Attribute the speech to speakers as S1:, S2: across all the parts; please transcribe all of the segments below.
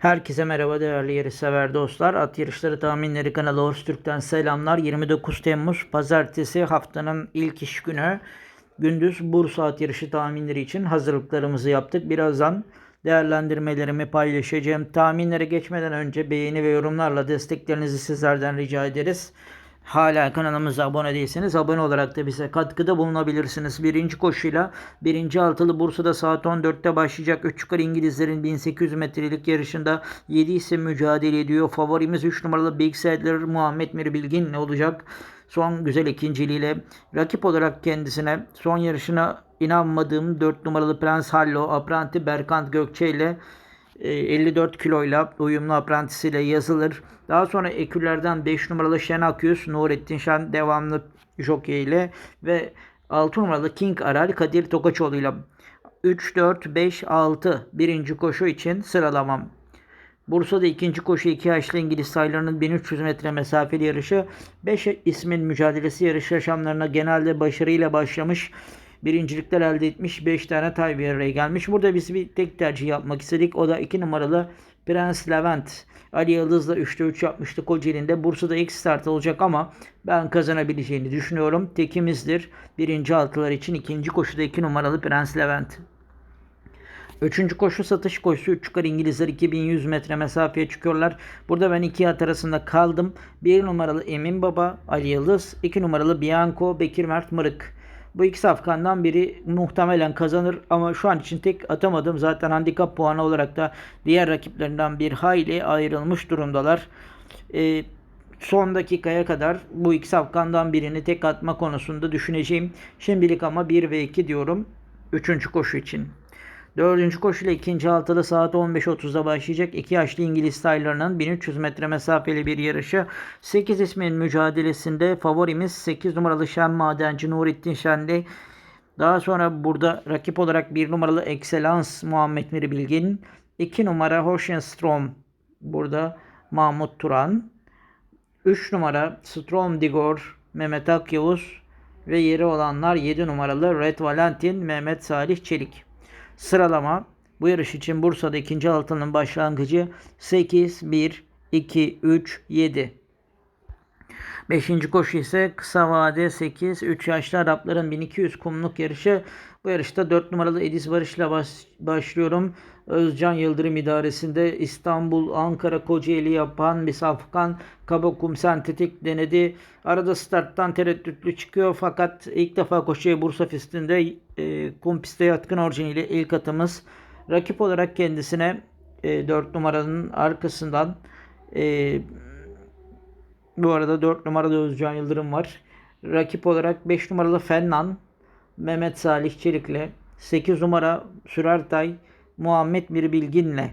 S1: Herkese merhaba değerli yarışsever dostlar. At Yarışları Tahminleri kanalı Horse Türk'ten selamlar. 29 Temmuz Pazartesi haftanın ilk iş günü. Gündüz Bursa at yarışı tahminleri için hazırlıklarımızı yaptık. Birazdan değerlendirmelerimi paylaşacağım. Tahminlere geçmeden önce beğeni ve yorumlarla desteklerinizi sizlerden rica ederiz. Hala kanalımıza abone değilseniz abone olarak da bize katkıda bulunabilirsiniz. Birinci koşuyla birinci altılı Bursa'da saat 14'te başlayacak 3 yukarı İngilizlerin 1800 metrelik yarışında 7 isim mücadele ediyor. Favorimiz 3 numaralı Big Sadler Muhammed Mir Bilgin ne olacak? Son güzel ikinciliğiyle rakip olarak kendisine son yarışına inanmadığım 4 numaralı Prens Hallo, Apranti Berkant Gökçe ile 54 kiloyla uyumlu aprantisiyle yazılır. Daha sonra ekürlerden 5 numaralı Şen Akyüz, Nurettin Şen devamlı jockey ile ve 6 numaralı King Aral Kadir Tokaçoğlu ile 3, 4, 5, 6 birinci koşu için sıralamam. Bursa'da ikinci koşu 2 yaşlı İngiliz sayılarının 1300 metre mesafeli yarışı 5 ismin mücadelesi yarış yaşamlarına genelde başarıyla başlamış. Birincilikler elde etmiş 5 tane tay bir araya gelmiş. Burada biz bir tek tercih yapmak istedik. O da 2 numaralı Prens Levent. Ali Yıldız'la 3'te 3 yapmıştı Kocaeli'nde. Bursa'da ilk start olacak ama ben kazanabileceğini düşünüyorum. Tekimizdir. Birinci altılar için ikinci koşuda 2 numaralı Prens Levent. Üçüncü koşu satış koşusu 3 yukarı İngilizler 2100 metre mesafeye çıkıyorlar. Burada ben iki at arasında kaldım. 1 numaralı Emin Baba Ali Yıldız, 2 numaralı Bianco Bekir Mert Mırık. Bu iki safkandan biri muhtemelen kazanır ama şu an için tek atamadım. Zaten handikap puanı olarak da diğer rakiplerinden bir hayli ayrılmış durumdalar. Ee, son dakikaya kadar bu iki safkandan birini tek atma konusunda düşüneceğim. Şimdilik ama 1 ve 2 diyorum. Üçüncü koşu için. Dördüncü koşuyla ikinci altılı saat 15.30'da başlayacak. İki yaşlı İngiliz taylarının 1300 metre mesafeli bir yarışı. 8 ismin mücadelesinde favorimiz 8 numaralı Şen Madenci Nurettin Şenli. Daha sonra burada rakip olarak 1 numaralı Excellence Muhammed Miri Bilgin. 2 numara Hoşenstrom. Burada Mahmut Turan. 3 numara Strom Digor Mehmet Akyavuz. Ve yeri olanlar 7 numaralı Red Valentin Mehmet Salih Çelik. Sıralama bu yarış için Bursa'da ikinci altının başlangıcı 8, 1, 2, 3, 7. Beşinci koşu ise kısa vade 8, 3 yaşlı Arapların 1200 kumluk yarışı. Bu yarışta 4 numaralı Ediz Barış'la baş, başlıyorum. Özcan Yıldırım idaresinde İstanbul, Ankara, Kocaeli yapan bir safkan Kabakum sentetik denedi. Arada starttan tereddütlü çıkıyor fakat ilk defa koşuya Bursa pistinde e, kum piste yatkın orijiniyle ilk atımız. Rakip olarak kendisine e, 4 numaranın arkasından e, bu arada 4 numarada Özcan Yıldırım var. Rakip olarak 5 numaralı Fennan, Mehmet Salih Çelik'le 8 numara Sürertay, Muhammed Bir Bilgin'le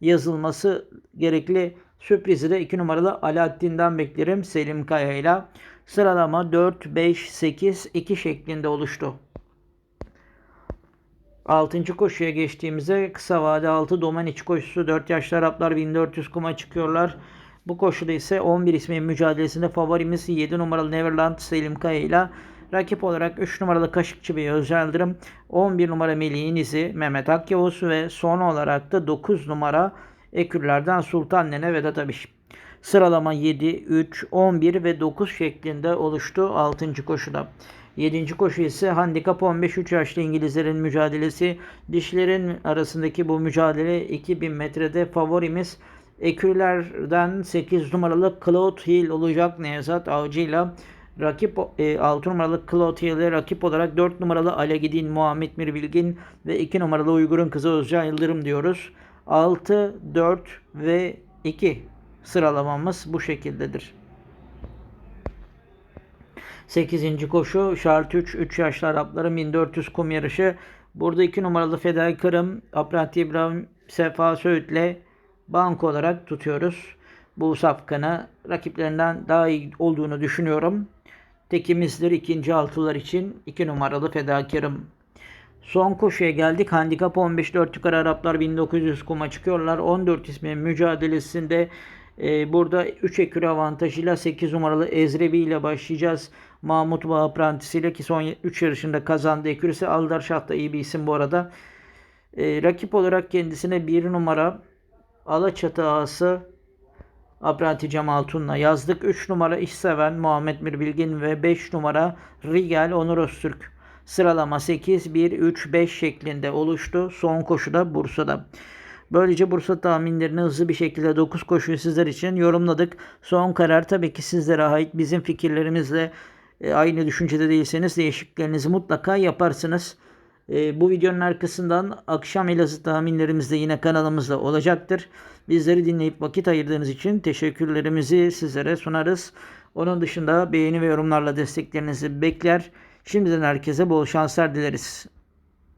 S1: yazılması gerekli. Sürprizi de 2 numaralı Alaaddin'den beklerim Selim Kaya ile. Sıralama 4, 5, 8, 2 şeklinde oluştu. 6. koşuya geçtiğimizde kısa vade 6 Domaniç koşusu 4 yaşlı Araplar 1400 kuma çıkıyorlar. Bu koşuda ise 11 ismin mücadelesinde favorimiz 7 numaralı Neverland Selim Kaya ile rakip olarak 3 numaralı Kaşıkçı Bey Özel Yıldırım, 11 numara Melih'in izi Mehmet Akyavuz ve son olarak da 9 numara Ekürlerden Sultan Nene Vedat Abiş. Sıralama 7, 3, 11 ve 9 şeklinde oluştu 6. koşuda. 7. koşu ise handikap 15 3 yaşlı İngilizlerin mücadelesi. Dişlerin arasındaki bu mücadele 2000 metrede favorimiz Ekürlerden 8 numaralı Cloud Hill olacak Nevzat Avcı'yla. Rakip e, 6 numaralı Cloud Hill'e rakip olarak 4 numaralı Alegidin Muhammed Mir Bilgin ve 2 numaralı Uygur'un kızı Özcan Yıldırım diyoruz. 6, 4 ve 2 sıralamamız bu şekildedir. 8. koşu şart 3 3 yaşlı Arapların 1400 kum yarışı. Burada 2 numaralı Fedakarım Apranti İbrahim Sefa Söğüt'le bank olarak tutuyoruz. Bu safkanı rakiplerinden daha iyi olduğunu düşünüyorum. Tekimizdir ikinci altılar için 2 numaralı fedakarım. Son koşuya geldik. Handikap 15 4 yukarı Araplar 1900 kuma çıkıyorlar. 14 ismin mücadelesinde e, burada 3 ekür avantajıyla 8 numaralı Ezrebi ile başlayacağız. Mahmut Bağ aprantisiyle ki son 3 yarışında kazandı. Ekürisi Aldar Şah da iyi bir isim bu arada. E, rakip olarak kendisine 1 numara Alaçatı ağası Abranti Cemal Tun'la yazdık. 3 numara İşseven Muhammed Mir Bilgin ve 5 numara Rigel Onur Öztürk. Sıralama 8, 1, 3, 5 şeklinde oluştu. Son koşuda Bursa'da. Böylece Bursa tahminlerini hızlı bir şekilde 9 koşuyu sizler için yorumladık. Son karar tabii ki sizlere ait. Bizim fikirlerimizle e, aynı düşüncede değilseniz değişikliklerinizi mutlaka yaparsınız. E, bu videonun arkasından akşam Elazığ tahminlerimiz de yine kanalımızda olacaktır. Bizleri dinleyip vakit ayırdığınız için teşekkürlerimizi sizlere sunarız. Onun dışında beğeni ve yorumlarla desteklerinizi bekler. Şimdiden herkese bol şanslar dileriz.